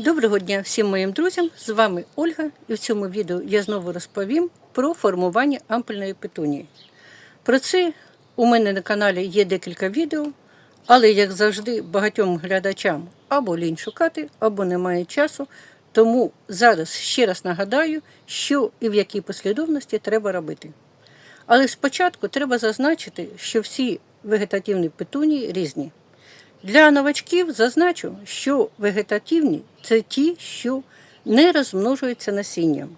Доброго дня всім моїм друзям! З вами Ольга, і в цьому відео я знову розповім про формування ампельної петунії. Про це у мене на каналі є декілька відео, але, як завжди, багатьом глядачам або лінь шукати, або немає часу. Тому зараз ще раз нагадаю, що і в якій послідовності треба робити. Але спочатку треба зазначити, що всі вегетативні петунії різні. Для новачків зазначу, що вегетативні це ті, що не розмножуються насінням,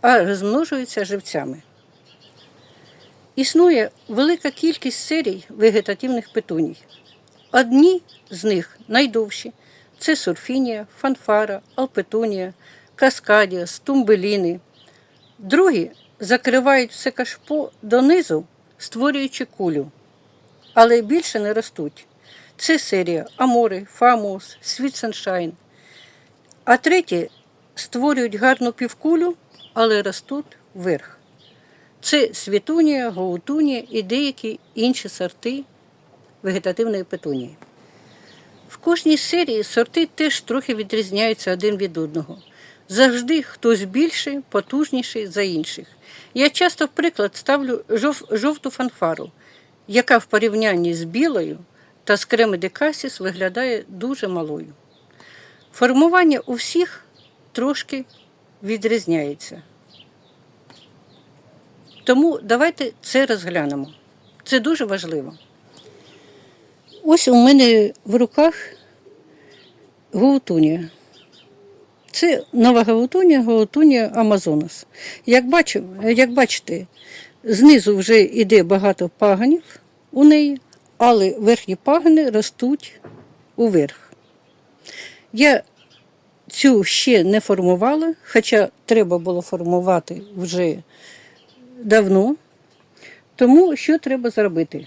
а розмножуються живцями. Існує велика кількість серій вегетативних петуній. Одні з них найдовші це сурфінія, фанфара, алпетунія, каскадія, стумбеліни. Другі закривають все кашпо донизу, створюючи кулю, але більше не ростуть. Це серія Амори, Фамус, Світ Саншайн. А треті створюють гарну півкулю, але ростуть вверх. Це світунія, гоутунія і деякі інші сорти вегетативної петунії. В кожній серії сорти теж трохи відрізняються один від одного. Завжди хтось більший, потужніший за інших. Я часто в приклад ставлю жов, жовту фанфару, яка в порівнянні з білою та з кремедикасіс виглядає дуже малою. Формування у всіх трошки відрізняється. Тому давайте це розглянемо. Це дуже важливо. Ось у мене в руках гаутунія. Це нова гаутунія, гаутунія Амазонас. Як, бачу, як бачите, знизу вже йде багато паганів у неї, але верхні пагани ростуть уверх. Я цю ще не формувала, хоча треба було формувати вже давно. Тому що треба зробити?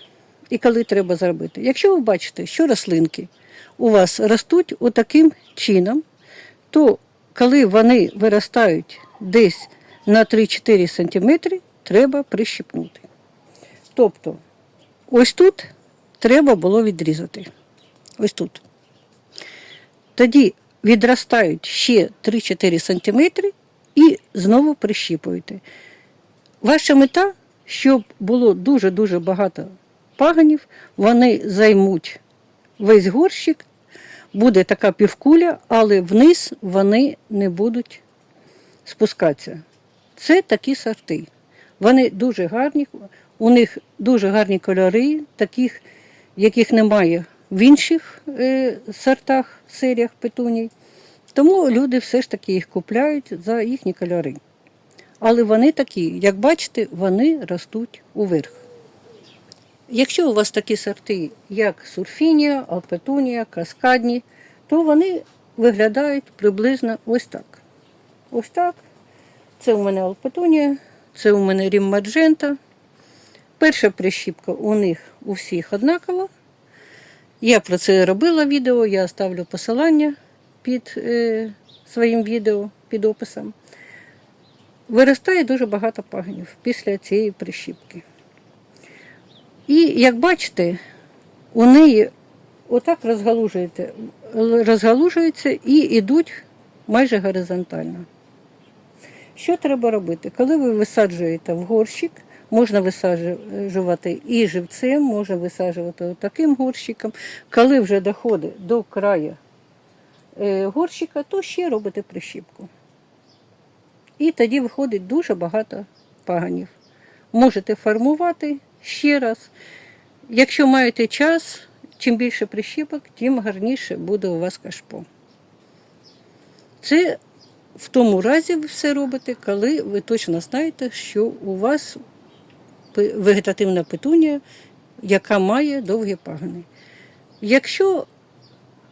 І коли треба зробити? Якщо ви бачите, що рослинки у вас ростуть отаким чином, то коли вони виростають десь на 3-4 см, треба прищипнути. Тобто, ось тут треба було відрізати. Ось тут. Тоді відростають ще 3-4 см і знову прищіпуєте. Ваша мета, щоб було дуже-дуже багато паганів, вони займуть весь горщик, буде така півкуля, але вниз вони не будуть спускатися. Це такі сорти. Вони дуже гарні, у них дуже гарні кольори, таких, яких немає в інших е, сортах, серіях петуній. Тому люди все ж таки їх купляють за їхні кольори. Але вони такі, як бачите, вони ростуть уверх. Якщо у вас такі сорти, як сурфінія, алпетунія, каскадні, то вони виглядають приблизно ось так. Ось так. Це у мене алпетунія, це у мене рім маджента. Перша прищіпка у них у всіх однакова. Я про це робила відео, я ставлю посилання під е, своїм відео, під описом. Виростає дуже багато пагонів після цієї прищіпки. І як бачите, у неї отак розгалужується і йдуть майже горизонтально. Що треба робити? Коли ви висаджуєте в горщик, можна висаджувати і живцем, можна висаджувати таким горщиком. Коли вже доходить до краю е, горщика, то ще робите прищіпку. І тоді виходить дуже багато паганів. Можете формувати ще раз. Якщо маєте час, чим більше прищіпок, тим гарніше буде у вас кашпо. Це в тому разі ви все робите, коли ви точно знаєте, що у вас вегетативна петунія, яка має довгі пагани. Якщо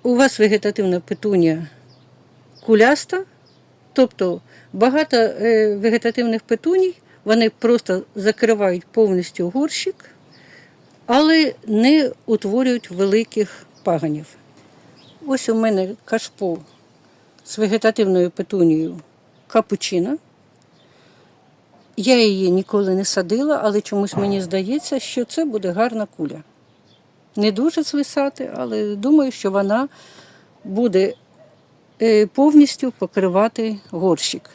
у вас вегетативна петунія куляста, тобто багато е, вегетативних петуній, вони просто закривають повністю горщик, але не утворюють великих паганів. Ось у мене кашпо з вегетативною петунією капучино. Я її ніколи не садила, але чомусь мені здається, що це буде гарна куля. Не дуже звисати, але думаю, що вона буде е, повністю покривати горщик.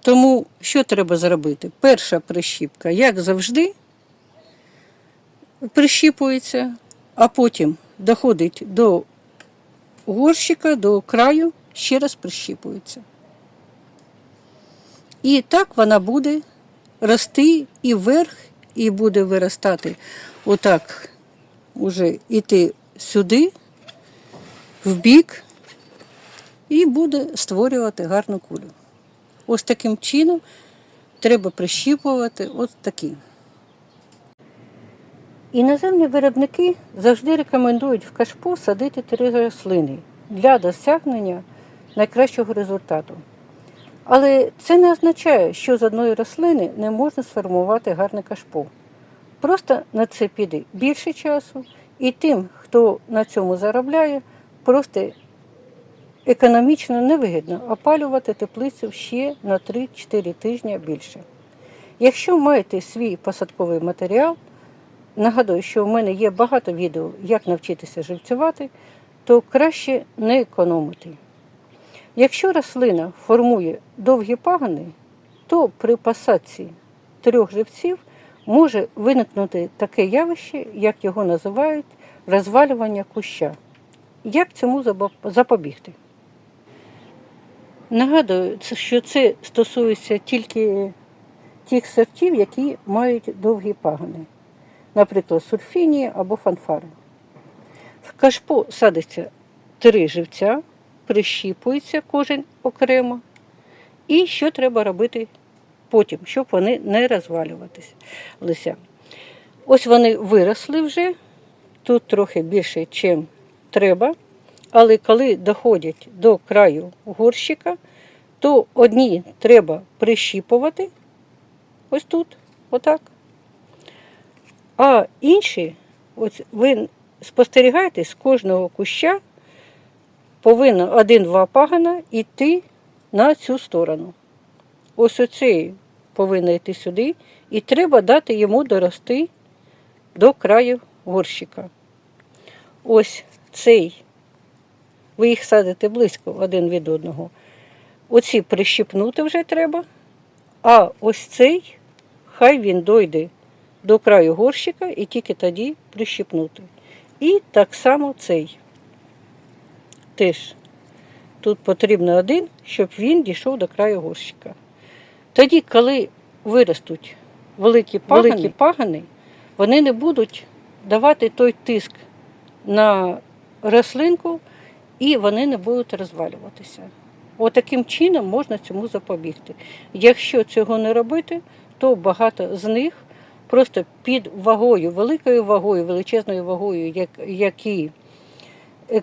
Тому що треба зробити? Перша прищіпка, як завжди, прищіпується, а потім доходить до горщика, до краю, ще раз прищіпується. І так вона буде рости і вверх, і буде виростати отак, уже йти сюди, в бік, і буде створювати гарну кулю. Ось таким чином треба прищіпувати ось такі. Іноземні виробники завжди рекомендують в кашпо садити три рослини для досягнення найкращого результату. Але це не означає, що з одної рослини не можна сформувати гарне кашпо. Просто на це піде більше часу, і тим, хто на цьому заробляє, просто економічно невигідно опалювати теплицю ще на 3-4 тижні більше. Якщо маєте свій посадковий матеріал, нагадую, що в мене є багато відео, як навчитися живцювати, то краще не економити. Якщо рослина формує довгі пагани, то при посадці трьох живців може виникнути таке явище, як його називають розвалювання куща. Як цьому запобігти? Нагадую, що це стосується тільки тих сортів, які мають довгі пагани, наприклад, сульфінії або фанфари. В кашпо садиться три живця, прищіпується кожен окремо. І що треба робити потім, щоб вони не розвалювалися. Ось вони виросли вже, тут трохи більше, ніж треба. Але коли доходять до краю горщика, то одні треба прищіпувати ось тут, отак. А інші, ось ви спостерігаєте, з кожного куща повинно один-два пагана йти на цю сторону. Ось оцей повинен йти сюди, і треба дати йому дорости до краю горщика. Ось цей ви їх садите близько один від одного. Оці прищипнути вже треба, а ось цей, хай він дойде до краю горщика і тільки тоді прищипнути. І так само цей. Теж тут потрібно один, щоб він дійшов до краю горщика. Тоді, коли виростуть великі пагани, великі пагани вони не будуть давати той тиск на рослинку, і вони не будуть розвалюватися. Отаким чином можна цьому запобігти. Якщо цього не робити, то багато з них просто під вагою, великою вагою, величезною вагою, як, які,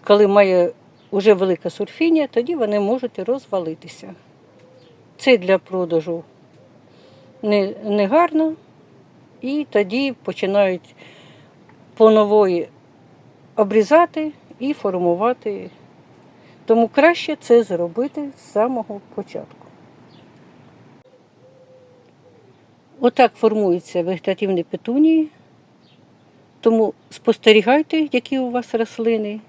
коли має вже велика сурфіння, тоді вони можуть розвалитися. Це для продажу не, не гарно, і тоді починають по нової обрізати і формувати. Тому краще це зробити з самого початку. Отак формуються вегетативні петунії. Тому спостерігайте, які у вас рослини,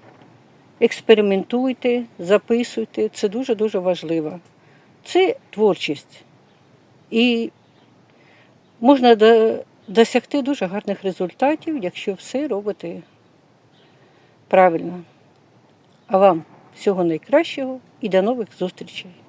експериментуйте, записуйте. Це дуже-дуже важливо. Це творчість. І можна досягти дуже гарних результатів, якщо все робити правильно. А вам всього найкращого і до нових зустрічей!